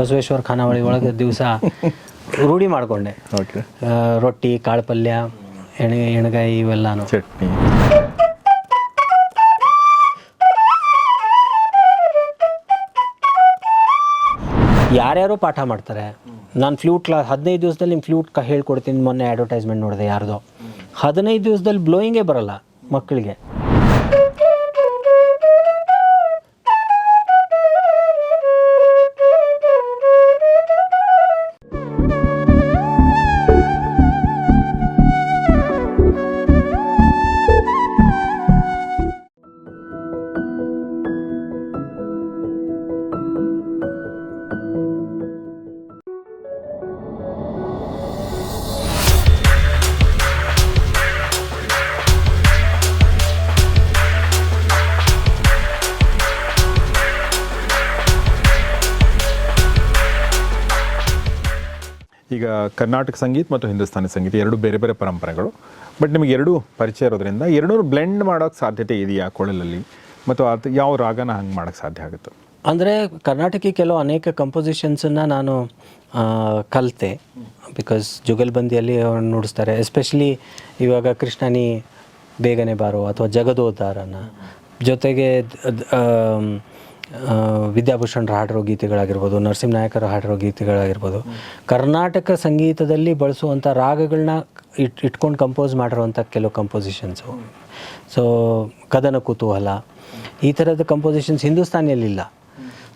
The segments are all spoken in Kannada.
ಬಸವೇಶ್ವರ ಖಾನಾವಳಿ ಒಳಗೆ ದಿವಸ ರೂಢಿ ಮಾಡಿಕೊಂಡೆ. ರೊಟ್ಟಿ ಕಾಳು ಪಲ್ಯ ಎಣೆ ಎಣ್ಗಾಯಿ ಇವೆಲ್ಲನೂ. ಚಟ್ನಿ. ಯಾರ್ಯಾರು ಪಾಠ ಮಾಡ್ತಾರೆ. ನಾನು ಫ್ಲೂಟ್ ಕ್ಲಾಸ್ ಹದಿನೈದು ದಿವಸದಲ್ಲಿ ನಿಮ್ಮ ಫ್ಲೂಟ್ ಹೇಳ್ಕೊಡ್ತೀನಿ ಮೊನ್ನೆ ಅಡ್ವರ್ಟೈಸ್ಮೆಂಟ್ ನೋಡಿದೆ ಯಾರ್ದೋ. ಹದಿನೈದು ದಿವಸದಲ್ಲಿ ಬ್ಲೋಯಿಂಗೇ ಬರಲ್ಲ ಮಕ್ಕಳಿಗೆ. ಕರ್ನಾಟಕ ಸಂಗೀತ ಮತ್ತು ಹಿಂದೂಸ್ತಾನಿ ಸಂಗೀತ ಎರಡು ಬೇರೆ ಬೇರೆ ಪರಂಪರೆಗಳು. ಬಟ್ ನಿಮಗೆ ಎರಡೂ ಪರಿಚಯ ಇರೋದ್ರಿಂದ ಎರಡೂ ಬ್ಲೆಂಡ್ ಮಾಡೋಕ್ಕೆ ಸಾಧ್ಯತೆ ಇದೆಯಾ ಕೊಳಲಲ್ಲಿ? ಮತ್ತು ಅದು ಯಾವ ರಾಗನ ಹಂಗೆ ಮಾಡೋಕ್ಕೆ ಸಾಧ್ಯ ಆಗುತ್ತೆ? ಅಂದರೆ ಕರ್ನಾಟಕಕ್ಕೆ ಕೆಲವು ಅನೇಕ ಕಂಪೋಸಿಷನ್ಸನ್ನು ನಾನು ಕಲಿತೆ. ಬಿಕಾಸ್ ಜುಗಲ್ಬಂದಿಯಲ್ಲಿ ನುಡಿಸ್ತಾರೆ. ಎಸ್ಪೆಷಲಿ ಇವಾಗ ಕೃಷ್ಣನಿ ಬೇಗನೆ ಬಾರೋ ಅಥವಾ ಜಗದೋದ್ಧಾರನ ಜೊತೆಗೆ ವಿದ್ಯಾಭೂಷಣರ ಹಾಡಿರೋ ಗೀತೆಗಳಾಗಿರ್ಬೋದು ನರಸಿಂಹ ನಾಯಕರ ಹಾಡಿರೋ ಗೀತೆಗಳಾಗಿರ್ಬೋದು ಕರ್ನಾಟಕ ಸಂಗೀತದಲ್ಲಿ ಬಳಸುವಂಥ ರಾಗಗಳನ್ನ ಇಟ್ ಇಟ್ಕೊಂಡು ಕಂಪೋಸ್ ಮಾಡಿರುವಂಥ ಕೆಲವು ಕಂಪೋಸಿಷನ್ಸು ಸೊ ಕದನ ಕುತೂಹಲ ಈ ಥರದ ಕಂಪೋಸಿಷನ್ಸ್ ಹಿಂದೂಸ್ತಾನಿಯಲ್ಲಿಲ್ಲ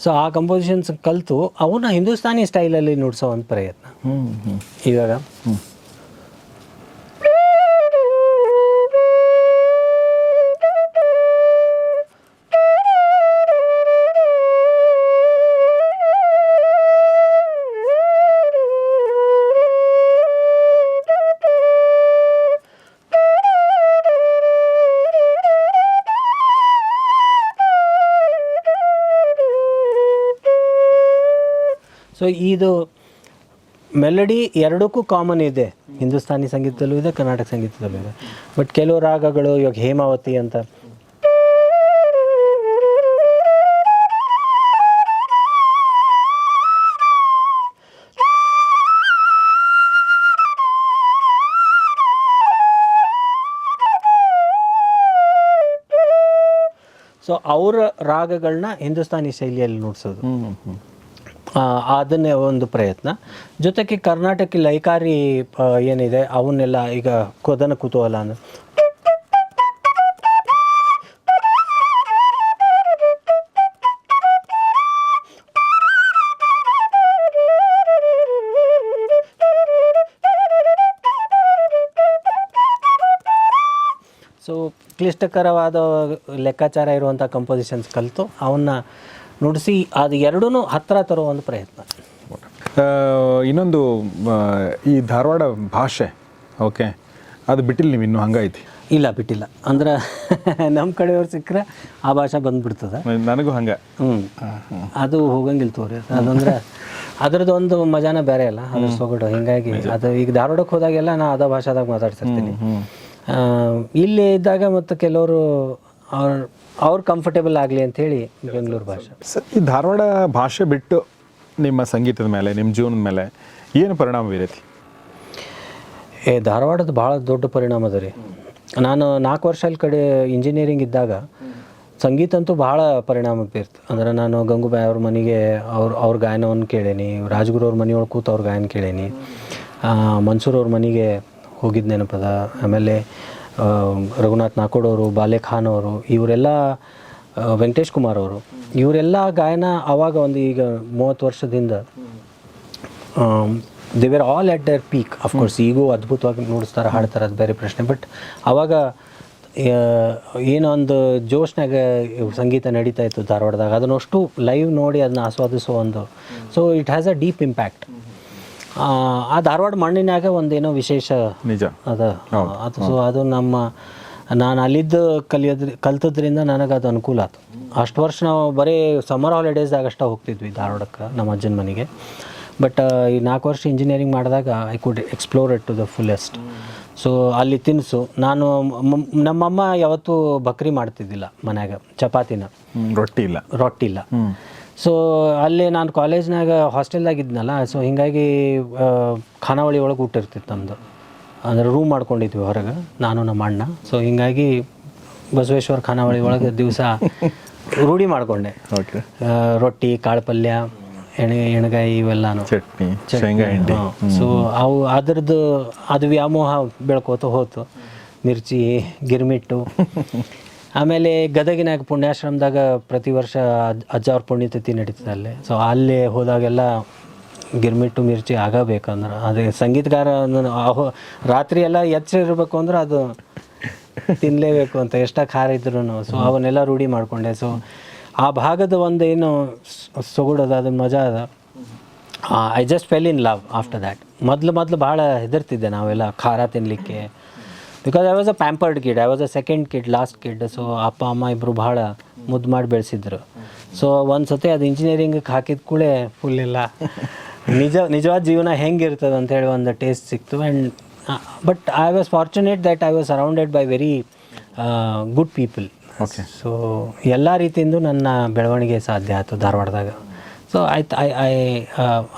ಸೊ ಆ ಕಂಪೋಸಿಷನ್ಸ್ ಕಲಿತು ಅವನ್ನ ಹಿಂದೂಸ್ತಾನಿ ಸ್ಟೈಲಲ್ಲಿ ನುಡಿಸೋ ಒಂದು ಪ್ರಯತ್ನ. ಇವಾಗ ಸೊ ಇದು ಮೆಲಡಿ ಎರಡಕ್ಕೂ ಕಾಮನ್ ಇದೆ. ಹಿಂದೂಸ್ತಾನಿ ಸಂಗೀತದಲ್ಲೂ ಇದೆ, ಕರ್ನಾಟಕ ಸಂಗೀತದಲ್ಲೂ ಇದೆ. ಬಟ್ ಕೆಲವು ರಾಗಗಳು, ಇವಾಗ ಹೇಮಾವತಿ ಅಂತ. ಸೊ ಅವರ ರಾಗಗಳನ್ನ ಹಿಂದೂಸ್ತಾನಿ ಶೈಲಿಯಲ್ಲಿ ನುಡಿಸೋದು. ಅದನ್ನೇ ಒಂದು ಪ್ರಯತ್ನ. ಜೊತೆಗೆ ಕರ್ನಾಟಕ ಲೈಕಾರಿ ಏನಿದೆ, ಅವನ್ನೆಲ್ಲ ಈಗ ಕೊದನ ಕುತೂಹಲ ಅಂದ್ರೆ. ಸೊ ಕ್ಲಿಷ್ಟಕರವಾದ ಲೆಕ್ಕಾಚಾರ ಇರುವಂಥ ಕಂಪೋಸಿಷನ್ಸ್ ಕಲಿತು, ಅವನ್ನ ನುಡಿಸಿ ಅದು ಎರಡೂ ಹತ್ತಿರ ತರೋ ಒಂದು ಪ್ರಯತ್ನ. ಇನ್ನೊಂದು ಈ ಧಾರವಾಡ ಭಾಷೆ ಓಕೆ ಅದು ಬಿಟ್ಟಿಲ್ಲ ನೀವು ಇನ್ನೂ ಹಂಗೈತಿ ಇಲ್ಲ ಬಿಟ್ಟಿಲ್ಲ. ಅಂದ್ರೆ ನಮ್ಮ ಕಡೆಯವ್ರು ಸಿಕ್ಕರೆ ಆ ಭಾಷೆ ಬಂದ್ಬಿಡ್ತದೆ. ನನಗೂ ಹಂಗೆ. ಹ್ಞೂ ಅದು ಹೋಗಂಗಿಲ್ಲ ತೋರಿ. ಅದಂದ್ರೆ ಅದ್ರದ್ದು ಒಂದು ಮಜಾನ ಬೇರೆ ಅಲ್ಲ ಅದ್ರ ಸೊಗಡು. ಹಿಂಗಾಗಿ ಅದು ಈಗ ಧಾರವಾಡಕ್ಕೆ ಹೋದಾಗೆಲ್ಲ ನಾ ಅದ ಭಾಷಾದಾಗ ಮಾತಾಡ್ತಿರ್ತೀನಿ. ಇಲ್ಲಿ ಇದ್ದಾಗ ಮತ್ತು ಕೆಲವರು ಅವ್ರ ಅವ್ರು ಕಂಫರ್ಟೇಬಲ್ ಆಗಲಿ ಅಂತ ಹೇಳಿ ಬೆಂಗಳೂರು ಭಾಷೆ. ಸರ್ ಈ ಧಾರವಾಡ ಭಾಷೆ ಬಿಟ್ಟು ನಿಮ್ಮ ಸಂಗೀತದ ಮೇಲೆ ನಿಮ್ಮ ಜೀವನದ ಮೇಲೆ ಏನು ಪರಿಣಾಮ ಬೀರೈತಿ ಏ ಧಾರವಾಡದ ಭಾಳ ದೊಡ್ಡ ಪರಿಣಾಮ ಅದ ರೀ. ನಾನು ನಾಲ್ಕು ವರ್ಷ ಅಲ್ಲಿ ಕಡೆ ಇಂಜಿನಿಯರಿಂಗ್ ಇದ್ದಾಗ ಸಂಗೀತ ಅಂತೂ ಭಾಳ ಪರಿಣಾಮ ಬೀರ್ತು. ಅಂದ್ರೆ ನಾನು ಗಂಗೂಬಾಯಿ ಅವ್ರ ಮನೆಗೆ ಅವ್ರ ಅವ್ರ ಗಾಯನವನ್ನು ಕೇಳೇನಿ ರಾಜ್ಗುರು ಅವ್ರ ಮನೆಯೊಳಗೆ ಕೂತು ಅವ್ರ ಗಾಯನ ಕೇಳೇನಿ. ಆ, ಮನ್ಸೂರ್ ಅವ್ರ ಮನೆಗೆ ಹೋಗಿದ್ದು ನೆನಪದ. ಆಮೇಲೆ ರಘುನಾಥ್ ನಾಕೋಡ್ ಅವರು ಬಾಲೆ ಖಾನ್ ಅವರು ಇವರೆಲ್ಲ ವೆಂಕಟೇಶ್ ಕುಮಾರ್ ಅವರು ಇವರೆಲ್ಲ ಗಾಯನ ಆವಾಗ ಒಂದು ಈಗ ಮೂವತ್ತು ವರ್ಷದಿಂದ they were all at their peak of course ಈಗೂ ಅದ್ಭುತವಾಗಿ ನುಡಿಸ್ತಾರೆ ಹಾಡ್ತಾರೆ ಅದು ಬೇರೆ ಪ್ರಶ್ನೆ. ಬಟ್ ಆವಾಗ ಏನೊಂದು ಏನೋ ಒಂದು ಜೋಶ್ನಾಗ ಸಂಗೀತ ನಡೀತಾ ಇತ್ತು ಧಾರವಾಡದಾಗ. ಅದನ್ನಷ್ಟು ಲೈವ್ ನೋಡಿ ಅದನ್ನ ಆಸ್ವಾದಿಸೋ ಒಂದು. So it has a deep impact ಆ ಧಾರವಾಡ ಮಣ್ಣಿನಾಗ ಒಂದೇನೋ ವಿಶೇಷ ನಿಜ. ಅದ. ಅದು ಸೊ ಅದು ನಮ್ಮ ನಾನು ಅಲ್ಲಿದ್ದು ಕಲಿಯೋದ್ರ ಕಲ್ತದ್ರಿಂದ ನನಗೆ ಅದು ಅನುಕೂಲ ಆಯ್ತು ಅಷ್ಟು ವರ್ಷ ನಾವು ಬರೀ ಸಮ್ಮರ್ ಹಾಲಿಡೇಸ್ದಾಗ ಅಷ್ಟೇ ಹೋಗ್ತಿದ್ವಿ ಧಾರವಾಡಕ್ಕೆ ನಮ್ಮ ಅಜ್ಜನ ಮನೆಗೆ. ಬಟ್ ಈ ನಾಲ್ಕು ವರ್ಷ ಇಂಜಿನಿಯರಿಂಗ್ ಮಾಡಿದಾಗ I could explore it to the fullest so ಅಲ್ಲಿ ತಿನಿಸು. ನಾನು ನಮ್ಮಮ್ಮ ಯಾವತ್ತೂ ಬಕ್ರಿ ಮಾಡ್ತಿದ್ದಿಲ್ಲ ಮನ್ಯಾಗ ಚಪಾತಿನ. ರೊಟ್ಟಿ ಇಲ್ಲ. ರೊಟ್ಟಿ ಇಲ್ಲ. ಸೊ ಅಲ್ಲಿ ನಾನು ಕಾಲೇಜ್ನಾಗ ಹಾಸ್ಟೆಲ್ದಾಗ ಇದ್ನಲ್ಲ ಸೊ ಹಿಂಗಾಗಿ ಖಾನಾವಳಿ ಒಳಗೆ ಊಟ ಇರ್ತಿತ್ತು ನಮ್ಮದು ಅಂದರೆ ರೂಮ್ ಮಾಡ್ಕೊಂಡಿದ್ವಿ ಹೊರಗೆ ನಾನು ನಮ್ಮ ಅಣ್ಣ. ಸೊ ಹಿಂಗಾಗಿ ಬಸವೇಶ್ವರ ಖಾನಾವಳಿ ಒಳಗೆ ದಿವಸ ರೂಢಿ ಮಾಡಿಕೊಂಡೆ. ರೊಟ್ಟಿ ಕಾಳು ಪಲ್ಯ ಎಣೆ ಎಣ್ಗಾಯಿ ಇವೆಲ್ಲಾನು. ಚಟ್ನಿ ಶೇಂಗಾ ಹಿಂಡಿ. ಸೊ ಅವು ಅದರದ್ದು ಅದು ವ್ಯಾಮೋಹ ಬೆಳ್ಕೋತ ಹೋತು. ಮಿರ್ಚಿ ಗಿರ್ಮಿಟ್ಟು. ಆಮೇಲೆ ಗದಗಿನಾಗ ಪುಣ್ಯಾಶ್ರಮದಾಗ ಪ್ರತಿ ವರ್ಷ ಅಜ್ಜ ಅವ್ರ ಪುಣ್ಯತಿಥಿ ನಡೀತದೆ ಅಲ್ಲಿ. ಸೊ ಅಲ್ಲಿ ಹೋದಾಗೆಲ್ಲ ಗಿರ್ಮಿಟ್ಟು ಮಿರ್ಚಿ ಆಗಬೇಕಂದ್ರೆ ಅದೇ ಸಂಗೀತಗಾರ ಅಹೋ ರಾತ್ರಿ ಎಲ್ಲ ಎಚ್ಚರ ಇರಬೇಕು ಅಂದ್ರೆ ಅದು ತಿನ್ನಲೇಬೇಕು ಅಂತ ಎಷ್ಟ ಖಾರ ಇದ್ರು ಸೊ ಅವನ್ನೆಲ್ಲ ರೂಢಿ ಮಾಡಿಕೊಂಡೆ. ಸೊ ಆ ಭಾಗದ ಒಂದು ಏನು ಸ್- ಅದ್ರ ಮಜಾ ಅದ. I just fell in love after that ಮೊದಲು ಮೊದಲು ಭಾಳ ಹೆದರ್ತಿದ್ದೆ ನಾವೆಲ್ಲ ಖಾರ ತಿನ್ನಲಿಕ್ಕೆ because I was a pampered kid I was a second kid last kid so ಅಪ್ಪ ಅಮ್ಮ ಇಬ್ಬರು ಭಾಳ ಮುದ್ದು ಮಾಡಿ ಬೆಳೆಸಿದ್ರು. ಸೊ ಒಂದು ಸತಿ ಅದು ಇಂಜಿನಿಯರಿಂಗಿಗೆ ಹಾಕಿದ ಕೂಡಲೇ ಫುಲ್ ಇಲ್ಲ. ನಿಜ ನಿಜವಾದ ಜೀವನ ಹೆಂಗಿರ್ತದೆ ಅಂತೇಳಿ ಒಂದು ಟೇಸ್ಟ್ ಸಿಕ್ತು. And but I was fortunate that I was surrounded by very good people okay so ಎಲ್ಲ ರೀತಿಯಿಂದ ನನ್ನ ಬೆಳವಣಿಗೆ ಸಾಧ್ಯ ಆಯಿತು ಧಾರವಾಡದಾಗ. ಸೊ ಆಯ್ತು ಐ ಐ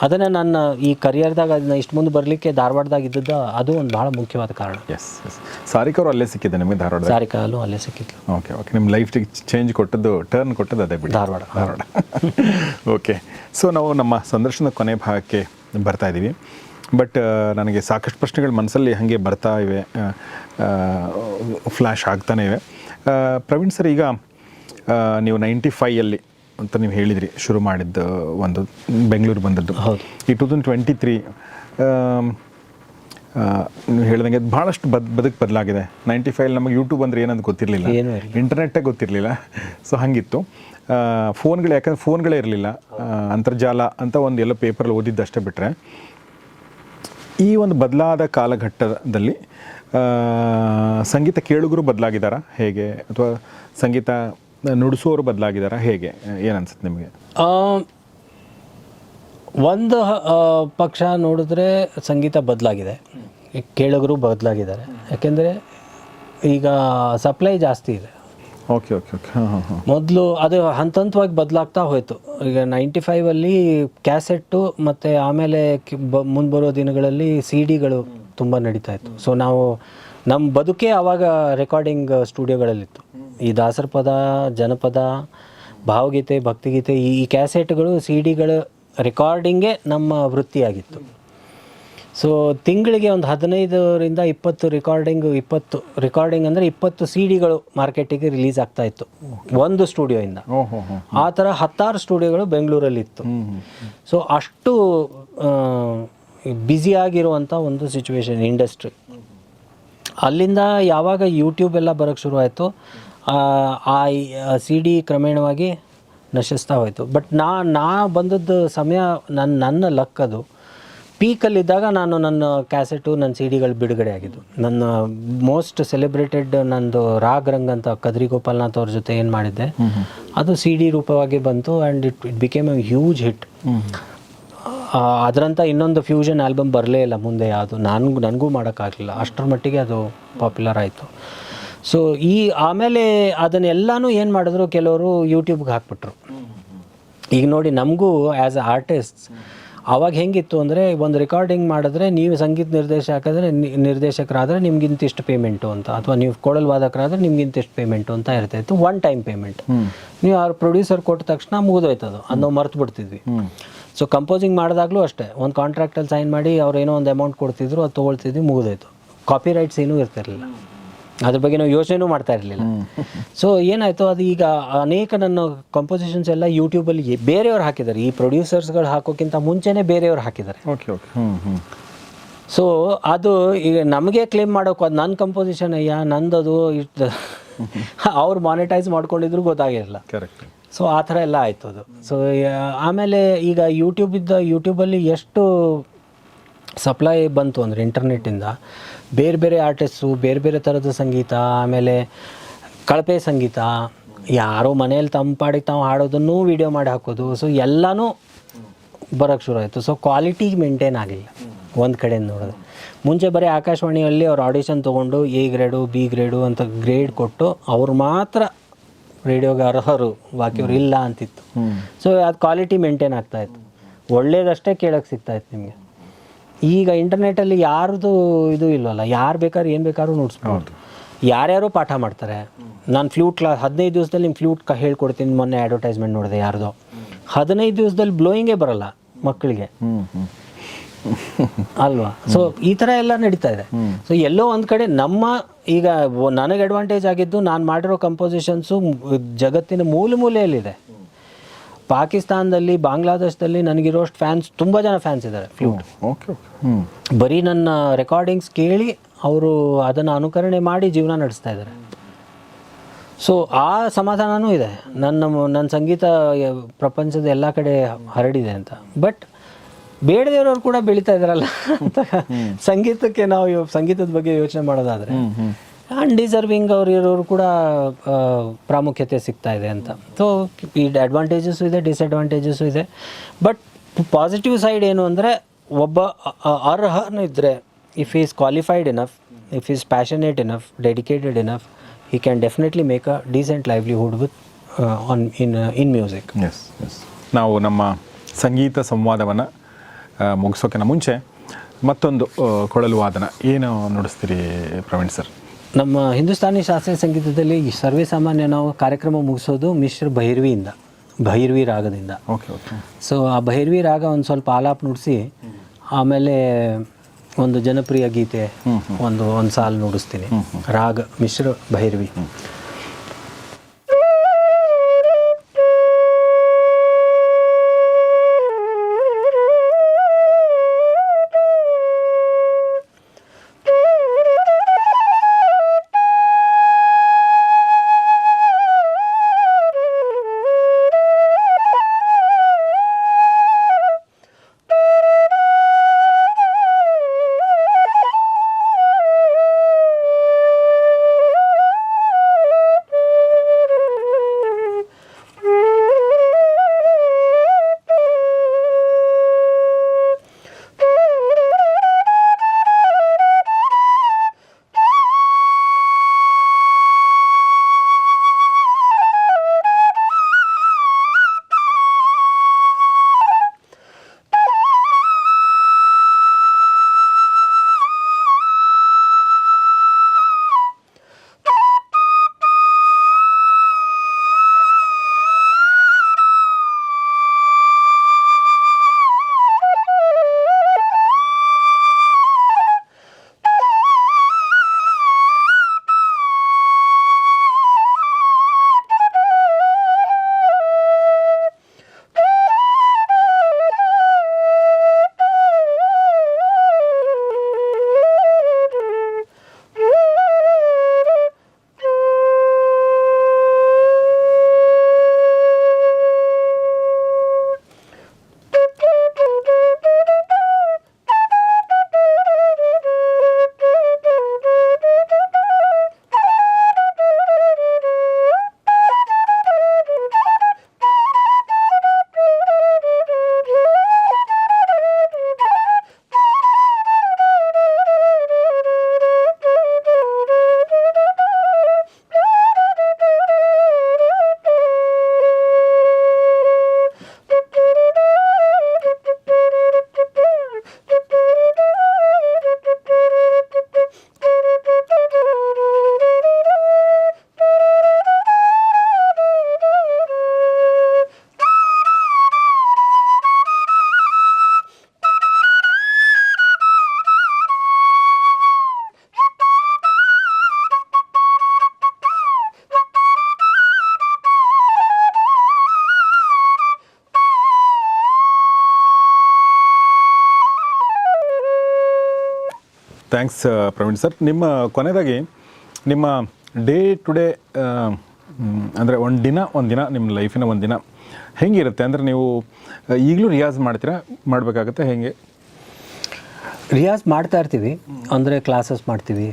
ಅದನ್ನು ನನ್ನ ಈ ಕರಿಯರ್ದಾಗ ಅದನ್ನ ಇಷ್ಟು ಮುಂದೆ ಬರಲಿಕ್ಕೆ ಧಾರವಾಡದಾಗ ಇದ್ದದ್ದು ಅದು ಒಂದು ಭಾಳ ಮುಖ್ಯವಾದ ಕಾರಣ. ಎಸ್ ಎಸ್ ಸಾರಿಕಾ ಅವರು ಅಲ್ಲೇ ಸಿಕ್ಕಿದ್ದೆ ನಿಮಗೆ ಧಾರವಾಡ ಸಾರಿಕಾಲು ಅಲ್ಲೇ ಸಿಕ್ಕಿತ್ತು ಓಕೆ ಓಕೆ ನಿಮ್ಮ ಲೈಫ್ ಚೇಂಜ್ ಕೊಟ್ಟದ್ದು ಟರ್ನ್ ಕೊಟ್ಟದ್ದು ಅದೇ ಬಿಡಿ. ಧಾರವಾಡ. ಧಾರವಾಡ. ಓಕೆ ಸೊ ನಾವು ನಮ್ಮ ಸಂದರ್ಶನದ ಕೊನೆ ಭಾಗಕ್ಕೆ ಬರ್ತಾ ಇದ್ದೀವಿ. ಬಟ್ ನನಗೆ ಸಾಕಷ್ಟು ಪ್ರಶ್ನೆಗಳು ಮನಸ್ಸಲ್ಲಿ ಹಾಗೆ ಬರ್ತಾ ಇವೆ. ಫ್ಲ್ಯಾಶ್ ಆಗ್ತಾನೇ ಇವೆ. ಪ್ರವೀಣ್ ಸರ್ ಈಗ ನೀವು ನೈಂಟಿ ಫೈಯಲ್ಲಿ ಅಂತ ನೀವು ಹೇಳಿದ್ರಿ ಶುರು ಮಾಡಿದ್ದು ಒಂದು ಬೆಂಗಳೂರು ಬಂದದ್ದು. ಈ ಟೂ ತೌಸಂಡ್ ಟ್ವೆಂಟಿ ತ್ರೀ ನೀವು ಹೇಳ್ದಂಗೆ ಭಾಳಷ್ಟು ಬದ್ ಬದುಕು ಬದಲಾಗಿದೆ. ನೈಂಟಿ ಫೈವ್ ನಮಗೆ ಯೂಟ್ಯೂಬ್ ಅಂದ್ರೆ ಏನಂತ ಗೊತ್ತಿರಲಿಲ್ಲ. ಇಂಟರ್ನೆಟ್ಟೇ ಗೊತ್ತಿರಲಿಲ್ಲ. ಸೊ ಹಾಗಿತ್ತು. ಫೋನ್ಗಳು ಯಾಕಂದ್ರೆ ಫೋನ್ಗಳೇ ಇರಲಿಲ್ಲ. ಅಂತರ್ಜಾಲ ಅಂತ ಒಂದು ಎಲ್ಲ ಪೇಪರಲ್ಲಿ ಓದಿದ್ದಷ್ಟೇ ಬಿಟ್ಟರೆ ಈ ಒಂದು ಬದಲಾದ ಕಾಲಘಟ್ಟದಲ್ಲಿ ಸಂಗೀತ ಕೇಳುಗರು ಬದಲಾಗಿದ್ದಾರಾ? ಹೇಗೆ? ಅಥವಾ ಸಂಗೀತ ನುಡಿಸೋರು ಬದಲಾಗಿದ್ದಾರಾ ಹೇಗೆ? ಏನನ್ಸುತ್ತೆ ಅನ್ಸುತ್ತೆ ನಿಮಗೆ ಒಂದು ಪಕ್ಷ ನೋಡಿದ್ರೆ ಸಂಗೀತ ಬದಲಾಗಿದೆ. ಕೇಳೋಗರು ಬದಲಾಗಿದ್ದಾರೆ. ಯಾಕೆಂದರೆ ಈಗ ಸಪ್ಲೈ ಜಾಸ್ತಿ ಇದೆ. ಓಕೆ ಓಕೆ ಓಕೆ ಹಾಂ ಹಾಂ ಹಾಂ. ಮೊದಲು ಅದು ಹಂತ ಹಂತವಾಗಿ ಬದಲಾಗ್ತಾ ಹೋಯಿತು. ಈಗ ನೈಂಟಿ ಫೈವಲ್ಲಿ ಕ್ಯಾಸೆಟ್ಟು ಮತ್ತು ಆಮೇಲೆ ಮುಂದೆ ಬರೋ ದಿನಗಳಲ್ಲಿ ಸಿ ಡಿಗಳು ತುಂಬ ನಡೀತಾ ಇತ್ತು. ಸೊ ನಾವು ನಮ್ಮ ಬದುಕೇ ಆವಾಗ ರೆಕಾರ್ಡಿಂಗ್ ಸ್ಟುಡಿಯೋಗಳಲ್ಲಿತ್ತು. ಈ ದಾಸರ ಪದ ಜನಪದ ಭಾವಗೀತೆ ಭಕ್ತಿಗೀತೆ ಈ ಕ್ಯಾಸೆಟ್ಗಳು ಸಿ ಡಿಗಳು ರೆಕಾರ್ಡಿಂಗೇ ನಮ್ಮ ವೃತ್ತಿಯಾಗಿತ್ತು. ಸೊ ತಿಂಗಳಿಗೆ ಒಂದು ಹದಿನೈದರಿಂದ ಇಪ್ಪತ್ತು ರೆಕಾರ್ಡಿಂಗ್ ಇಪ್ಪತ್ತು ರೆಕಾರ್ಡಿಂಗ್ ಅಂದರೆ ಇಪ್ಪತ್ತು ಸಿ ಡಿಗಳು ಮಾರ್ಕೆಟಿಗೆ ರಿಲೀಸ್ ಆಗ್ತಾ ಇತ್ತು. ಒಂದು ಸ್ಟುಡಿಯೋಯಿಂದ ಆ ಥರ ಹತ್ತಾರು ಸ್ಟುಡಿಯೋಗಳು ಬೆಂಗಳೂರಲ್ಲಿ ಇತ್ತು ಸೊ ಅಷ್ಟು ಬ್ಯುಸಿಯಾಗಿರುವಂಥ ಒಂದು ಸಿಚುವೇಶನ್ ಇಂಡಸ್ಟ್ರಿ ಅಲ್ಲಿಂದ ಯಾವಾಗ ಯೂಟ್ಯೂಬ್ ಎಲ್ಲ ಬರೋಕ್ಕೆ ಶುರು ಆಯಿತು ಆ ಸಿ ಡಿ ಕ್ರಮೇಣವಾಗಿ ನಶಿಸ್ತಾ ಹೋಯಿತು. ಬಟ್ ನಾ ನಾ ಬಂದದ್ದು ಸಮಯ ನನ್ನ ನನ್ನ ಲಕ್ ಅದು. ಪೀಕಲ್ಲಿದ್ದಾಗ ನಾನು ನನ್ನ ಕ್ಯಾಸೆಟು ನನ್ನ ಸಿ ಡಿಗಳು ಬಿಡುಗಡೆ ಆಗಿದ್ದು ನನ್ನ ಮೋಸ್ಟ್ ಸೆಲೆಬ್ರೇಟೆಡ್ ನಂದು ರಾಗ್ ರಂಗ್ ಅಂತ ಕದ್ರಿ ಗೋಪಾಲ್ನಾಥ್ ಅವ್ರ ಜೊತೆ ಏನು ಮಾಡಿದ್ದೆ ಅದು ಸಿ ಡಿ ರೂಪವಾಗಿ ಬಂತು and it it became a huge hit ಅದರಂಥ ಇನ್ನೊಂದು ಫ್ಯೂಷನ್ ಆಲ್ಬಮ್ ಬರಲೇ ಇಲ್ಲ ಮುಂದೆ. ಯಾವುದು ನನಗೂ ನನಗೂ ಮಾಡೋಕ್ಕಾಗಲಿಲ್ಲ. ಅಷ್ಟರ ಮಟ್ಟಿಗೆ ಅದು ಪಾಪ್ಯುಲರ್ ಆಯಿತು. ಸೊ ಈ ಆಮೇಲೆ ಅದನ್ನೆಲ್ಲನೂ ಏನು ಮಾಡಿದ್ರು ಕೆಲವರು ಯೂಟ್ಯೂಬ್ಗೆ ಹಾಕ್ಬಿಟ್ರು. ಈಗ ನೋಡಿ ನಮಗೂ ಆ್ಯಸ್ ಅ ಆರ್ಟಿಸ್ಟ್ ಅವಾಗ ಹೆಂಗಿತ್ತು ಅಂದರೆ ಒಂದು ರೆಕಾರ್ಡಿಂಗ್ ಮಾಡಿದ್ರೆ ನೀವು ಸಂಗೀತ ನಿರ್ದೇಶಕರಾದರೆ ನಿರ್ದೇಶಕರಾದರೆ ನಿಮ್ಗಿಂತಿಷ್ಟು ಪೇಮೆಂಟು ಅಂತ. ಅಥವಾ ನೀವು ಕೊಡಲ್ ವಾದಕರಾದರೆ ನಿಮ್ಗಿಂತಿಷ್ಟು ಪೇಮೆಂಟು ಅಂತ ಇರ್ತಾಯಿತ್ತು ಒನ್ ಟೈಮ್ ಪೇಮೆಂಟ್ ನೀವು ಅವ್ರ ಪ್ರೊಡ್ಯೂಸರ್ ಕೊಟ್ಟ ತಕ್ಷಣ ಮುಗಿದೋಯ್ತದು. ಅದು ನಾವು ಮರ್ತು ಬಿಡ್ತಿದ್ವಿ. ಸೊ ಕಂಪೋಸಿಂಗ್ ಮಾಡಿದಾಗಲೂ ಅಷ್ಟೇ. ಒಂದು ಕಾಂಟ್ರಾಕ್ಟಲ್ಲಿ ಸೈನ್ ಮಾಡಿ ಅವ್ರು ಏನೋ ಒಂದು ಅಮೌಂಟ್ ಕೊಡ್ತಿದ್ರು ಅದು ತೊಗೊಳ್ತಿದ್ವಿ ಮುಗಿದೋಯ್ತು. ಕಾಪಿ ರೈಟ್ಸ್ ಏನೂ ಇರ್ತಿರಲಿಲ್ಲ. ಅದ್ರ ಬಗ್ಗೆ ನಾವು ಯೋಚನೆನೂ ಮಾಡ್ತಾ ಇರಲಿಲ್ಲ. ಸೊ ಏನಾಯಿತು ಅದು ಈಗ ಅನೇಕ ನನ್ನ ಕಂಪೋಸಿಷನ್ಸ್ ಎಲ್ಲ ಯೂಟ್ಯೂಬಲ್ಲಿ ಬೇರೆಯವ್ರು ಹಾಕಿದ್ದಾರೆ. ಈ ಪ್ರೊಡ್ಯೂಸರ್ಸ್ಗಳು ಹಾಕೋಕ್ಕಿಂತ ಮುಂಚೆನೇ ಬೇರೆಯವ್ರು ಹಾಕಿದ್ದಾರೆ. ಓಕೆ ಓಕೆ ಸೊ ಅದು ಈಗ ನಮಗೆ ಕ್ಲೇಮ್ ಮಾಡೋಕೆ ಅದು ನನ್ನ ಕಂಪೋಸಿಷನ್ ಅಯ್ಯ ನಂದದು ಇಷ್ಟು ಅವ್ರು ಮಾನಿಟೈಸ್ ಮಾಡ್ಕೊಂಡಿದ್ರು ಗೊತ್ತಾಗಿರಲಿಲ್ಲ. ಕರೆಕ್ಟ್ ಸೊ ಆ ಥರ ಎಲ್ಲ ಆಯಿತು ಅದು. ಸೊ ಆಮೇಲೆ ಈಗ ಯೂಟ್ಯೂಬ್ ಇದ್ದ ಯೂಟ್ಯೂಬಲ್ಲಿ ಎಷ್ಟು ಸಪ್ಲೈ ಬಂತು ಅಂದರೆ ಇಂಟರ್ನೆಟ್ಟಿಂದ ಬೇರೆ ಬೇರೆ ಆರ್ಟಿಸ್ಟು ಬೇರೆ ಬೇರೆ ಥರದ ಸಂಗೀತ, ಆಮೇಲೆ ಕಳಪೆ ಸಂಗೀತ, ಯಾರೋ ಮನೇಲಿ ತಮ್ಮ ತಾವು ಹಾಡೋದನ್ನು ವಿಡಿಯೋ ಮಾಡಿ ಹಾಕೋದು. ಸೊ ಎಲ್ಲನೂ ಬರೋಕ್ಕೆ ಶುರು ಆಯಿತು. ಸೊ ಕ್ವಾಲಿಟಿ ಮೇಂಟೈನ್ ಆಗಲಿಲ್ಲ ಒಂದು ಕಡೆಯಿಂದ ನೋಡೋದು. ಮುಂಚೆ ಬರೀ ಆಕಾಶವಾಣಿಯಲ್ಲಿ ಅವ್ರು ಆಡಿಷನ್ ತೊಗೊಂಡು ಎ ಗ್ರೇಡು ಬಿ ಗ್ರೇಡು ಅಂತ ಗ್ರೇಡ್ ಕೊಟ್ಟು ಅವ್ರು ಮಾತ್ರ ರೇಡಿಯೋಗೆ ಅರ್ಹರು ಬಾಕಿಯವ್ರು ಇಲ್ಲ ಅಂತಿತ್ತು. ಸೊ ಅದು ಕ್ವಾಲಿಟಿ ಮೇಂಟೈನ್ ಆಗ್ತಾ ಇತ್ತು. ಒಳ್ಳೇದಷ್ಟೇ ಕೇಳೋಕ್ಕೆ ಸಿಗ್ತಾ ಇತ್ತು ನಿಮಗೆ. ಈಗ ಇಂಟರ್ನೆಟಲ್ಲಿ ಯಾರ್ದು ಇದು ಇಲ್ವಲ್ಲ ಯಾರು ಬೇಕಾದ್ರೂ ಏನು ಬೇಕಾದ್ರೂ ನೋಡಿಸ್ಬೋದು. ಯಾರ್ಯಾರು ಪಾಠ ಮಾಡ್ತಾರೆ. ನಾನು ಫ್ಲೂಟ್ ಕ್ಲಾಸ್ ಹದಿನೈದು ದಿವಸದಲ್ಲಿ ನಿಮ್ಮ ಫ್ಲೂಟ್ ಕ ಹೇಳ್ಕೊಡ್ತೀನಿ ಮೊನ್ನೆ ಅಡ್ವರ್ಟೈಸ್ಮೆಂಟ್ ನೋಡಿದೆ ಯಾರ್ದೋ. ಹದಿನೈದು ದಿವಸದಲ್ಲಿ ಬ್ಲೋಯಿಂಗೇ ಬರಲ್ಲ ಮಕ್ಕಳಿಗೆ ಅಲ್ವಾ? ಸೊ ಈ ಥರ ಎಲ್ಲ ನಡೀತಾ ಇದೆ. ಸೊ ಎಲ್ಲೋ ಒಂದು ಕಡೆ ನಮ್ಮ ಈಗ ನನಗೆ ಅಡ್ವಾಂಟೇಜ್ ಆಗಿದ್ದು ನಾನು ಮಾಡಿರೋ ಕಂಪೋಸಿಷನ್ಸು ಜಗತ್ತಿನ ಮೂಲೆ ಮೂಲೆಯಲ್ಲಿದೆ ಪಾಕಿಸ್ತಾನದಲ್ಲಿ ಬಾಂಗ್ಲಾದೇಶದಲ್ಲಿ ನನಗಿರೋಷ್ಟು ಫ್ಯಾನ್ಸ್ ತುಂಬ ಜನ ಫ್ಯಾನ್ಸ್ ಇದ್ದಾರೆ ಫ್ಲೂಟ್ ಓಕೆ ಬರೀ ನನ್ನ ರೆಕಾರ್ಡಿಂಗ್ಸ್ ಕೇಳಿ ಅವರು ಅದನ್ನು ಅನುಕರಣೆ ಮಾಡಿ ಜೀವನ ನಡೆಸ್ತಾ ಇದ್ದಾರೆ ಸೊ ಆ ಸಮಾಧಾನನೂ ಇದೆ. ನನ್ನ ನನ್ನ ಸಂಗೀತ ಪ್ರಪಂಚದ ಎಲ್ಲ ಕಡೆ ಹರಡಿದೆ ಅಂತ. ಬಟ್ ಬೇಡದಿರೋರು ಕೂಡ ಬೆಳೀತಾ ಇದಾರಲ್ಲ ಅಂತ. ಸಂಗೀತಕ್ಕೆ ನಾವು ಸಂಗೀತದ ಬಗ್ಗೆ ಯೋಚನೆ ಮಾಡೋದಾದ್ರೆ ಅನ್ಡಿಸರ್ವಿಂಗ್ ಅವ್ರು ಇರೋರು ಕೂಡ ಪ್ರಾಮುಖ್ಯತೆ ಸಿಗ್ತಾ ಇದೆ ಅಂತ. ಸೊ ಈ ಅಡ್ವಾಂಟೇಜಸ್ಸು ಇದೆ ಡಿಸ್ಅಡ್ವಾಂಟೇಜಸ್ಸು ಇದೆ. ಬಟ್ ಪಾಸಿಟಿವ್ ಸೈಡ್ ಏನು ಅಂದರೆ ಒಬ್ಬ ಅರ್ಹನು ಇದ್ದರೆ if is qualified enough if is passionate enough dedicated enough he can definitely make a decent livelihood with on in in music ನಾವು ನಮ್ಮ ಸಂಗೀತ ಸಂವಾದವನ್ನು ಮುಗಿಸೋಕ್ಕಿಂತ ಮುಂಚೆ ಮತ್ತೊಂದು ಕೊಳಲು ವಾದನ. ಏನು ನುಡಿಸ್ತೀರಿ ಪ್ರವೀಣ್ ಸರ್? ನಮ್ಮ ಹಿಂದೂಸ್ತಾನಿ ಶಾಸ್ತ್ರೀಯ ಸಂಗೀತದಲ್ಲಿ ಸರ್ವೇ ಸಾಮಾನ್ಯ ನಾವು ಕಾರ್ಯಕ್ರಮ ಮುಗಿಸೋದು ಮಿಶ್ರ ಭೈರವಿಯಿಂದ ಭೈರವಿ ರಾಗದಿಂದ. Okay okay. ಸೊ ಆ ಭೈರವಿ ರಾಗ ಒಂದು ಸ್ವಲ್ಪ ಆಲಾಪ್ ನುಡಿಸಿ ಆಮೇಲೆ ಒಂದು ಜನಪ್ರಿಯ ಗೀತೆ ಒಂದು ಒಂದು ಸಾಲು ನುಡಿಸ್ತೀನಿ. ರಾಗ ಮಿಶ್ರ ಭೈರವಿ. ಥ್ಯಾಂಕ್ಸ್ ಪ್ರವೀಣ್ ಸರ್ ನಿಮ್ಮ ಕೊನೆಯದಾಗಿ ನಿಮ್ಮ ಡೇ ಟು ಡೇ ಅಂದರೆ ಒಂದು ದಿನ ಒಂದು ದಿನ ನಿಮ್ಮ ಲೈಫಿನ ಒಂದು ದಿನ ಹೆಂಗಿರುತ್ತೆ? ಅಂದರೆ ನೀವು ಆ, ಈಗಲೂ ರಿಯಾಜ್ ಮಾಡ್ತೀರಾ? ಮಾಡಬೇಕಾಗತ್ತೆ ಹೆಂಗೆ? ರಿಯಾಜ್ ಮಾಡ್ತಾ ಇರ್ತೀವಿ. ಅಂದರೆ ಕ್ಲಾಸಸ್ ಮಾಡ್ತೀವಿ.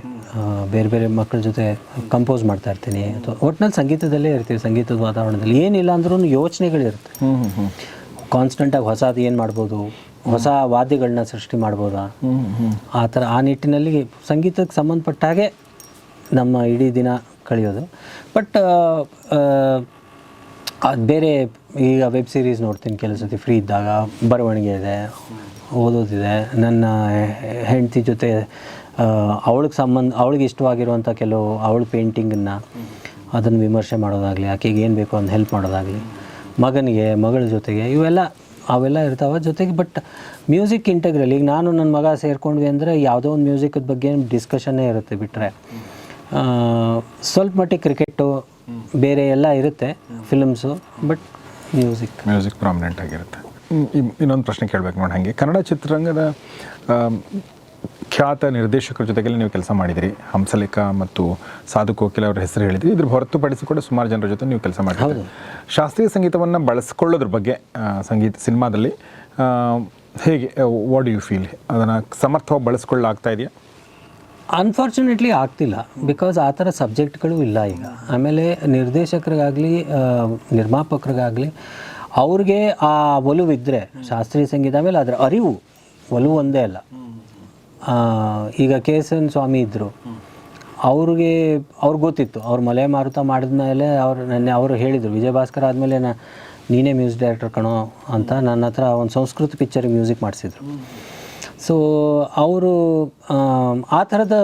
ಬೇರೆ ಬೇರೆ ಮಕ್ಕಳ ಜೊತೆ ಕಂಪೋಸ್ ಮಾಡ್ತಾ ಇರ್ತೀನಿ. ಅಥವಾ ಒಟ್ಟಿನಲ್ಲಿ ಸಂಗೀತದಲ್ಲೇ ಇರ್ತೀವಿ. ಸಂಗೀತದ ವಾತಾವರಣದಲ್ಲಿ ಏನಿಲ್ಲ ಅಂದ್ರೂ ಯೋಚನೆಗಳಿರುತ್ತೆ. ಹ್ಞೂ ಹ್ಞೂ ಹ್ಞೂ ಕಾನ್ಸ್ಟೆಂಟಾಗಿ ಹೊಸದು ಏನು ಮಾಡ್ಬೋದು? ಹೊಸ ವಾದ್ಯಗಳನ್ನ ಸೃಷ್ಟಿ ಮಾಡ್ಬೋದಾ? ಆ ಥರ ಆ ನಿಟ್ಟಿನಲ್ಲಿ ಸಂಗೀತಕ್ಕೆ ಸಂಬಂಧಪಟ್ಟ ಹಾಗೆ ನಮ್ಮ ಇಡೀ ದಿನ ಕಳೆಯೋದು. ಬಟ್ ಅದು ಬೇರೆ ಈಗ ವೆಬ್ ಸೀರೀಸ್ ನೋಡ್ತೀನಿ ಕೆಲವು ಸತಿ ಫ್ರೀ ಇದ್ದಾಗ. ಬರವಣಿಗೆ ಇದೆ, ಓದೋದಿದೆ. ನನ್ನ ಹೆಂಡತಿ ಜೊತೆ ಅವಳಿಗೆ ಸಂಬಂಧ, ಅವಳಿಗೆ ಇಷ್ಟವಾಗಿರುವಂಥ ಕೆಲವು ಅವಳ ಪೇಂಟಿಂಗನ್ನು ಅದನ್ನು ವಿಮರ್ಶೆ ಮಾಡೋದಾಗಲಿ, ಆಕೆಗೆ ಏನು ಬೇಕೋ ಅದನ್ನು ಹೆಲ್ಪ್ ಮಾಡೋದಾಗಲಿ, ಮಗನಿಗೆ, ಮಗಳ ಜೊತೆಗೆ ಇವೆಲ್ಲ ಅವೆಲ್ಲ ಇರ್ತಾವೆ. ಜೊತೆಗೆ ಬಟ್ ಮ್ಯೂಸಿಕ್ ಇಂಟಗ್ರಲ್ ಈಗ ನಾನು ನನ್ನ ಮಗ ಸೇರ್ಕೊಂಡ್ವಿ ಅಂದರೆ ಯಾವುದೋ ಒಂದು ಮ್ಯೂಸಿಕದ ಬಗ್ಗೆ ಡಿಸ್ಕಷನ್ನೇ ಇರುತ್ತೆ ಬಿಟ್ಟರೆ ಸ್ವಲ್ಪ ಮಟ್ಟಿಗೆ ಕ್ರಿಕೆಟು ಬೇರೆ ಎಲ್ಲ ಇರುತ್ತೆ films but music music prominent ಆಗಿರುತ್ತೆ. ಇನ್ನೊಂದು ಪ್ರಶ್ನೆ ಕೇಳಬೇಕು ನೋಡಿ ಹಾಗೆ. ಕನ್ನಡ ಚಿತ್ರರಂಗದ ಖ್ಯಾತ ನಿರ್ದೇಶಕರ ಜೊತೆಗೆಲ್ಲ ನೀವು ಕೆಲಸ ಮಾಡಿದಿರಿ. ಹಂಸಲೇಖ ಮತ್ತು ಸಾಧು ಕೋಕಿಲ ಅವರ ಹೆಸರು ಹೇಳಿದ್ರಿ. ಇದ್ರ ಹೊರತುಪಡಿಸಿ ಕೂಡ ಸುಮಾರು ಜನರ ಜೊತೆ ನೀವು ಕೆಲಸ ಮಾಡಿದ್ರಿ. ಶಾಸ್ತ್ರೀಯ ಸಂಗೀತವನ್ನು ಬಳಸ್ಕೊಳ್ಳೋದ್ರ ಬಗ್ಗೆ ಸಂಗೀತ ಸಿನಿಮಾದಲ್ಲಿ ಹೇಗೆ ವಾಟ್ ಯು ಫೀಲ್ ಅದನ್ನು ಸಮರ್ಥವಾಗಿ ಬಳಸ್ಕೊಳ್ಳಾಗ್ತಾ ಇದೆಯಾ? ಅನ್ಫಾರ್ಚುನೇಟ್ಲಿ ಆಗ್ತಿಲ್ಲ. ಬಿಕಾಸ್ ಆ ಥರ ಸಬ್ಜೆಕ್ಟ್ಗಳು ಇಲ್ಲ ಈಗ. ಆಮೇಲೆ ನಿರ್ದೇಶಕರಿಗಾಗಲಿ ನಿರ್ಮಾಪಕರಿಗಾಗಲಿ ಅವ್ರಿಗೆ ಆ ಒಲುವಿದ್ದರೆ ಶಾಸ್ತ್ರೀಯ ಸಂಗೀತ ಆಮೇಲೆ ಅದರ ಅರಿವು ಒಲವು ಒಂದೇ ಅಲ್ಲ. ಈಗ ಕೆ ಎಸ್ ಎನ್ ಸ್ವಾಮಿ ಇದ್ದರು ಅವ್ರಿಗೆ ಅವ್ರಿಗೆ ಗೊತ್ತಿತ್ತು. ಅವ್ರು ಮಲೆ ಮಾರುತ ಮಾಡಿದ್ಮೇಲೆ ಅವ್ರು ನೆನ್ನೆ ಅವರು ಹೇಳಿದರು ವಿಜಯ ಭಾಸ್ಕರ್ ಆದಮೇಲೆ ನಾ ನೀನೇ ಮ್ಯೂಸಿಕ್ ಡೈರೆಕ್ಟರ್ ಕಣೋ ಅಂತ ನನ್ನ ಹತ್ರ ಒಂದು ಸಂಸ್ಕೃತ ಪಿಕ್ಚರಿಗೆ ಮ್ಯೂಸಿಕ್ ಮಾಡಿಸಿದ್ರು. ಸೊ ಅವರು ಆ ಥರದ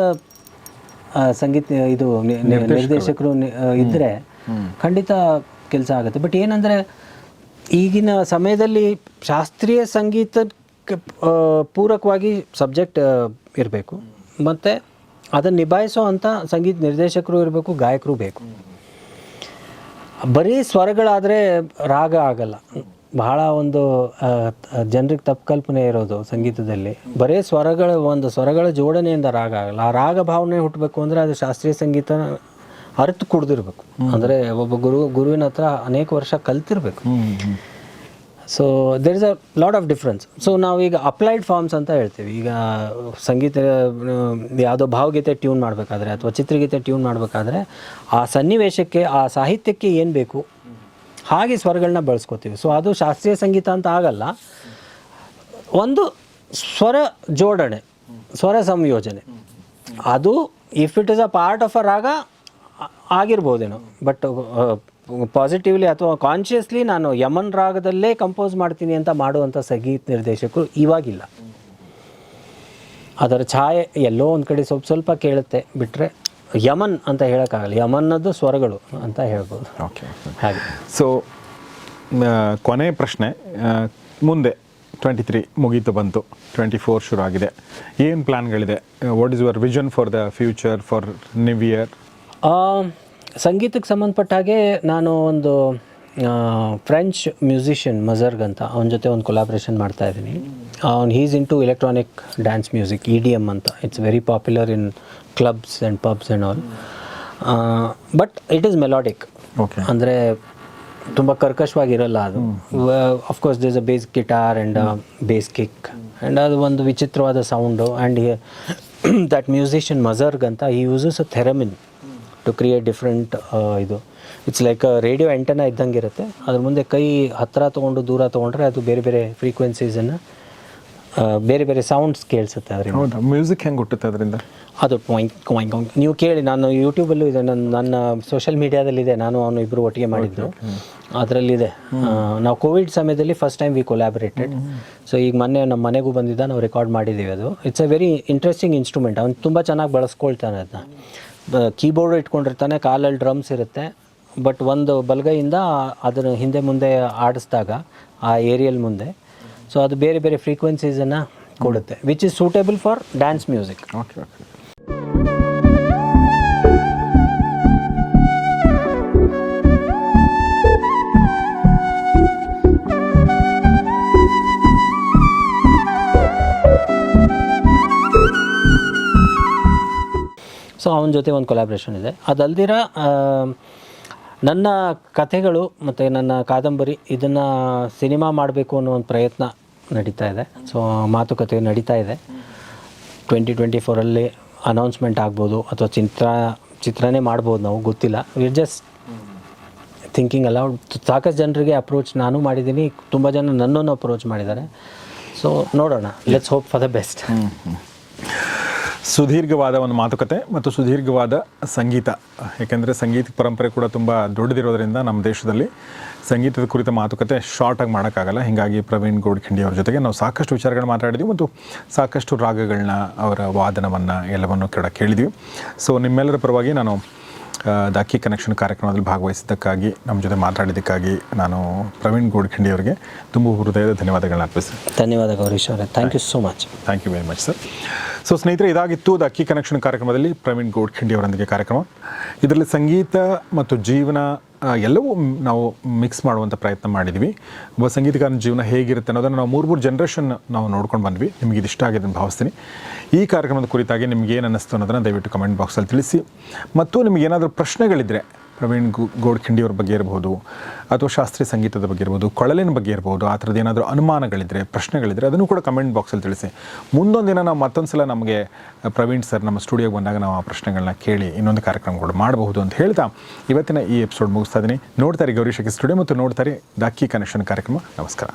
ಸಂಗೀತ ಇದು ನಿರ್ದೇಶಕರು. ಇದ್ದರೆ ಖಂಡಿತ ಕೆಲಸ ಆಗುತ್ತೆ. ಬಟ್ ಏನಂದರೆ ಈಗಿನ ಸಮಯದಲ್ಲಿ ಶಾಸ್ತ್ರೀಯ ಸಂಗೀತಕ್ಕೆ ಆ, ಪೂರಕವಾಗಿ ಸಬ್ಜೆಕ್ಟ್ ಇರಬೇಕು. ಮತ್ತು ಅದನ್ನು ನಿಭಾಯಿಸೋ ಅಂಥ ಸಂಗೀತ ನಿರ್ದೇಶಕರು ಇರಬೇಕು ಗಾಯಕರು ಬೇಕು. ಬರೀ ಸ್ವರಗಳಾದರೆ ರಾಗ ಆಗಲ್ಲ. ಬಹಳ ಒಂದು ಜನರಿಗೆ ತಪ್ಪು ಕಲ್ಪನೆ ಇರೋದು ಸಂಗೀತದಲ್ಲಿ. ಬರೀ ಸ್ವರಗಳ ಒಂದು ಸ್ವರಗಳ ಜೋಡಣೆಯಿಂದ ರಾಗ ಆಗಲ್ಲ. ಆ ರಾಗ ಭಾವನೆ ಹುಟ್ಟಬೇಕು ಅಂದರೆ ಅದು ಶಾಸ್ತ್ರೀಯ ಸಂಗೀತ ಅರ್ಥ ಕುಡ್ದಿರ್ಬೇಕು. ಅಂದರೆ ಒಬ್ಬ ಗುರು ಗುರುವಿನ ಹತ್ರ ಅನೇಕ ವರ್ಷ ಕಲ್ತಿರ್ಬೇಕು. So there is a lot of difference so ನಾವೀಗ ಅಪ್ಲೈಡ್ ಫಾರ್ಮ್ಸ್ ಅಂತ ಹೇಳ್ತೀವಿ. ಈಗ, ಸಂಗೀತ ಯಾವುದೋ ಭಾವಗೀತೆ ಟ್ಯೂನ್ ಮಾಡಬೇಕಾದ್ರೆ ಅಥವಾ ಚಿತ್ರಗೀತೆ ಟ್ಯೂನ್ ಮಾಡಬೇಕಾದ್ರೆ ಆ ಸನ್ನಿವೇಶಕ್ಕೆ, ಆ ಸಾಹಿತ್ಯಕ್ಕೆ ಏನು ಬೇಕು? ಹಾಗೆ ಸ್ವರಗಳನ್ನ ಬಳಸ್ಕೋತೀವಿ. ಸೊ ಅದು ಶಾಸ್ತ್ರೀಯ ಸಂಗೀತ ಅಂತ ಆಗಲ್ಲ. ಒಂದು ಸ್ವರ ಜೋಡಣೆ, ಸ್ವರ ಸಂಯೋಜನೆ. ಅದು if it is a part of a raga ಆಗಿರ್ಬೋದೇನೋ. But positively ಅಥವಾ ಕಾನ್ಷಿಯಸ್ಲಿ ನಾನು ಯಮನ್ ರಾಗದಲ್ಲೇ ಕಂಪೋಸ್ ಮಾಡ್ತೀನಿ ಅಂತ ಮಾಡುವಂಥ ಸಂಗೀತ ನಿರ್ದೇಶಕರು ಇವಾಗಿಲ್ಲ. ಅದರ ಛಾಯೆ ಎಲ್ಲೋ ಒಂದು ಕಡೆ ಸ್ವಲ್ಪ ಸ್ವಲ್ಪ ಕೇಳುತ್ತೆ ಬಿಟ್ಟರೆ ಯಮನ್ ಅಂತ ಹೇಳೋಕ್ಕಾಗಲ್ಲ. ಯಮನ್ನದ್ದು ಸ್ವರಗಳು ಅಂತ ಹೇಳ್ಬೋದು. ಓಕೆ ಹಾಗೆ. ಸೊ ಕೊನೆ ಪ್ರಶ್ನೆ ಮುಂದೆ ಟ್ವೆಂಟಿ ತ್ರೀ ಮುಗೀತು ಬಂತು ಟ್ವೆಂಟಿ ಫೋರ್ ಶುರು ಆಗಿದೆ ಏನು ಪ್ಲ್ಯಾನ್ಗಳಿದೆ what is your vision for the future for new year ಸಂಗೀತಕ್ಕೆ ಸಂಬಂಧಪಟ್ಟ ಹಾಗೆ ನಾನು ಒಂದು ಫ್ರೆಂಚ್ ಮ್ಯೂಸಿಷಿಯನ್ ಮಜರ್ಗ್ ಅಂತ ಅವನ ಜೊತೆ ಒಂದು ಕೊಲಾಬ್ರೇಷನ್ ಮಾಡ್ತಾ ಇದ್ದೀನಿ. ಅವ್ನು he's into electronic dance music E D M ಅಂತ it's very popular in clubs and pubs and all but it is melodic okay ಅಂದರೆ ತುಂಬ ಕರ್ಕಶವಾಗಿರಲ್ಲ ಅದು. Of course this a bass guitar and bass kick and ಅದು ಒಂದು ವಿಚಿತ್ರವಾದ ಸೌಂಡು ಆ್ಯಂಡ್ ದಟ್ ಮ್ಯೂಸಿಷಿಯನ್ ಮಜರ್ಗ್ ಅಂತ he uses a theremin to create different ಇದು. ಇಟ್ಸ್ ಲೈಕ್ ರೇಡಿಯೋ ಎಂಟನ ಇದ್ದಂಗೆ ಇರುತ್ತೆ ಅದ್ರ ಮುಂದೆ ಕೈ ಹತ್ತಿರ ತೊಗೊಂಡು ದೂರ ತೊಗೊಂಡ್ರೆ ಅದು ಬೇರೆ ಬೇರೆ ಫ್ರೀಕ್ವೆನ್ಸೀಸನ್ನು ಬೇರೆ ಬೇರೆ ಸೌಂಡ್ಸ್ ಕೇಳಿಸುತ್ತೆ ಅದರಿಂದ. ಮ್ಯೂಸಿಕ್ ಹೆಂಗೆ ಹುಟ್ಟುತ್ತೆ ಅದರಿಂದ? ಅದು ನೀವು ಕೇಳಿ ನಾನು ಯೂಟ್ಯೂಬಲ್ಲೂ ಇದೆ. ನನ್ನ ನನ್ನ ಸೋಷಿಯಲ್ ಮೀಡಿಯಾದಲ್ಲಿದೆ ನಾನು ಅವನು ಇಬ್ಬರು ಒಟ್ಟಿಗೆ ಮಾಡಿದ್ದು. ಅದರಲ್ಲಿದೆ. ನಾವು ಕೋವಿಡ್ ಸಮಯದಲ್ಲಿ first time we collaborated so ಈಗ ಮೊನ್ನೆ ನಮ್ಮ ಮನೆಗೂ ಬಂದಿದ್ದ ನಾವು ರೆಕಾರ್ಡ್ ಮಾಡಿದ್ದೀವಿ ಅದು. It's a very interesting instrument ಅವ್ನು ತುಂಬ ಚೆನ್ನಾಗಿ ಬಳಸ್ಕೊಳ್ತಾನೆ ಅದನ್ನ. ಕೀಬೋರ್ಡ್ ಇಟ್ಕೊಂಡಿರ್ತಾನೆ ಕಾಲಲ್ಲಿ ಡ್ರಮ್ಸ್ ಇರುತ್ತೆ. ಬಟ್ ಒಂದು ಬಲಗೈಯಿಂದ ಅದನ್ನು ಹಿಂದೆ ಮುಂದೆ ಆಡಿಸಿದಾಗ ಆ ಏರಿಯಲ್ ಮುಂದೆ. ಸೊ ಅದು ಬೇರೆ ಬೇರೆ ಫ್ರೀಕ್ವೆನ್ಸೀಸನ್ನು ಕೊಡುತ್ತೆ which is suitable for dance music okay okay so ಅವನ ಜೊತೆ ಒಂದು ಕೊಲಾಬ್ರೇಷನ್ ಇದೆ. ಅದಲ್ದಿರ ನನ್ನ ಕಥೆಗಳು ಮತ್ತು ನನ್ನ ಕಾದಂಬರಿ ಇದನ್ನು ಸಿನಿಮಾ ಮಾಡಬೇಕು ಅನ್ನೋ ಒಂದು ಪ್ರಯತ್ನ ನಡೀತಾ ಇದೆ. ಸೊ ಮಾತುಕತೆ ನಡೀತಾ ಇದೆ. ಟ್ವೆಂಟಿ ಟ್ವೆಂಟಿ ಫೋರಲ್ಲಿ ಅನೌನ್ಸ್ಮೆಂಟ್ ಆಗ್ಬೋದು ಅಥವಾ ಚಿತ್ರ ಚಿತ್ರನೇ ಮಾಡ್ಬೋದು ನಾವು ಗೊತ್ತಿಲ್ಲ. ವಿರ್ ಜಸ್ಟ್ ಥಿಂಕಿಂಗ್ ಅಲ್ಲ ಸಾಕಷ್ಟು ಜನರಿಗೆ ಅಪ್ರೋಚ್ ನಾನು ಮಾಡಿದ್ದೀನಿ. ತುಂಬ ಜನ ನನ್ನನ್ನು ಅಪ್ರೋಚ್ ಮಾಡಿದ್ದಾರೆ. ಸೊ ನೋಡೋಣ. Let's hope for the best ಸುದೀರ್ಘವಾದ ಒಂದು ಮಾತುಕತೆ ಮತ್ತು ಸುದೀರ್ಘವಾದ ಸಂಗೀತ. ಏಕೆಂದರೆ ಸಂಗೀತ ಪರಂಪರೆ ಕೂಡ ತುಂಬ ದೊಡ್ಡದಿರೋದ್ರಿಂದ ನಮ್ಮ ದೇಶದಲ್ಲಿ ಸಂಗೀತದ ಕುರಿತ ಮಾತುಕತೆ ಶಾರ್ಟಾಗಿ ಮಾಡೋಕ್ಕಾಗಲ್ಲ. ಹೀಗಾಗಿ ಪ್ರವೀಣ್ ಗೋಡ್ಖಿಂಡಿ ಅವ್ರ ಜೊತೆಗೆ ನಾವು ಸಾಕಷ್ಟು ವಿಚಾರಗಳನ್ನು ಮಾತಾಡಿದ್ವಿ ಮತ್ತು ಸಾಕಷ್ಟು ರಾಗಗಳನ್ನ ಅವರ ವಾದನವನ್ನು ಎಲ್ಲವನ್ನು ಕೂಡ ಕೇಳಿದ್ವಿ. ಸೊ ನಿಮ್ಮೆಲ್ಲರ ಪರವಾಗಿ ನಾನು ದ ಅಕ್ಕಿ ಕನೆಕ್ಷನ್ ಕಾರ್ಯಕ್ರಮದಲ್ಲಿ ಭಾಗವಹಿಸಿದ್ದಕ್ಕಾಗಿ ನಮ್ಮ ಜೊತೆ ಮಾತಾಡಿದ್ದಕ್ಕಾಗಿ ನಾನು ಪ್ರವೀಣ್ ಗೋಡ್ಖಂಡಿ ಅವರಿಗೆ ತುಂಬ ಹೃದಯದ ಧನ್ಯವಾದಗಳನ್ನ ಅರ್ಪಿಸ್ತೀನಿ. ಧನ್ಯವಾದ ಗೌರೀಶ್ ಅವರೇ. Thank you so much thank you very much sir so ಸ್ನೇಹಿತರೆ ಇದಾಗಿತ್ತು ದ ಅಕ್ಕಿ ಕನೆಕ್ಷನ್ ಕಾರ್ಯಕ್ರಮದಲ್ಲಿ ಪ್ರವೀಣ್ ಗೋಡ್ಖಂಡಿ ಅವರೊಂದಿಗೆ ಕಾರ್ಯಕ್ರಮ. ಇದರಲ್ಲಿ ಸಂಗೀತ ಮತ್ತು ಜೀವನ ಎಲ್ಲವೂ ನಾವು ಮಿಕ್ಸ್ ಮಾಡುವಂಥ ಪ್ರಯತ್ನ ಮಾಡಿದ್ವಿ. ಒಬ್ಬ ಸಂಗೀತಗಾರನ ಜೀವನ ಹೇಗಿರುತ್ತೆ ಅನ್ನೋದನ್ನು ನಾವು ಮೂರು ಮೂರು ಜನ್ರೇಷನ್ ನಾವು ನೋಡ್ಕೊಂಡು ಬಂದ್ವಿ. ನಿಮಗೆ ಇದು ಆಗಿದೆ ಅಂತ ಭಾವಿಸ್ತೀನಿ. ಈ ಕಾರ್ಯಕ್ರಮದ ಕುರಿತಾಗಿ ನಿಮ್ಗೆ ಏನು ಅನ್ನಿಸ್ತು ಅನ್ನೋದನ್ನು ದಯವಿಟ್ಟು ಕಮೆಂಟ್ ಬಾಕ್ಸಲ್ಲಿ ತಿಳಿಸಿ. ಮತ್ತು ನಿಮಗೇನಾದರೂ ಪ್ರಶ್ನೆಗಳಿದ್ದರೆ ಪ್ರವೀಣ್ ಗೋಡ್ಖಿಂಡಿಯವ್ರ ಬಗ್ಗೆ ಇರ್ಬೋದು, ಅಥವಾ ಶಾಸ್ತ್ರೀಯ ಸಂಗೀತದ ಬಗ್ಗೆ ಇರ್ಬೋದು, ಕೊಳಲಿನ ಬಗ್ಗೆ ಇರ್ಬೋದು, ಆ ಥರದ್ದು ಏನಾದರೂ ಅನುಮಾನಗಳಿದ್ದರೆ ಪ್ರಶ್ನೆಗಳಿದ್ರೆ ಅದನ್ನು ಕೂಡ ಕಮೆಂಟ್ ಬಾಕ್ಸಲ್ಲಿ ತಿಳಿಸಿ. ಮುಂದೊಂದು ದಿನ ನಾವು ಮತ್ತೊಂದು ಸಲ ನಮಗೆ ಪ್ರವೀಣ್ ಸರ್ ನಮ್ಮ ಸ್ಟುಡಿಯೋಗೆ ಬಂದಾಗ ನಾವು ಆ ಪ್ರಶ್ನೆಗಳನ್ನ ಕೇಳಿ ಇನ್ನೊಂದು ಕಾರ್ಯಕ್ರಮಗಳು ಮಾಡಬಹುದು ಅಂತ ಹೇಳ್ತಾ ಇವತ್ತಿನ ಈ ಎಪಿಸೋಡ್ ಮುಗಿಸ್ತಾ ಇದ್ದೀನಿ ನೋಡ್ತಾರೆ ಗೌರಿ ಶಕಿ ಸ್ಟುಡಿಯೋ ಮತ್ತು ನೋಡ್ತಾರೆ ದಾಕಿ ಕನೆಕ್ಷನ್ ಕಾರ್ಯಕ್ರಮ. ನಮಸ್ಕಾರ.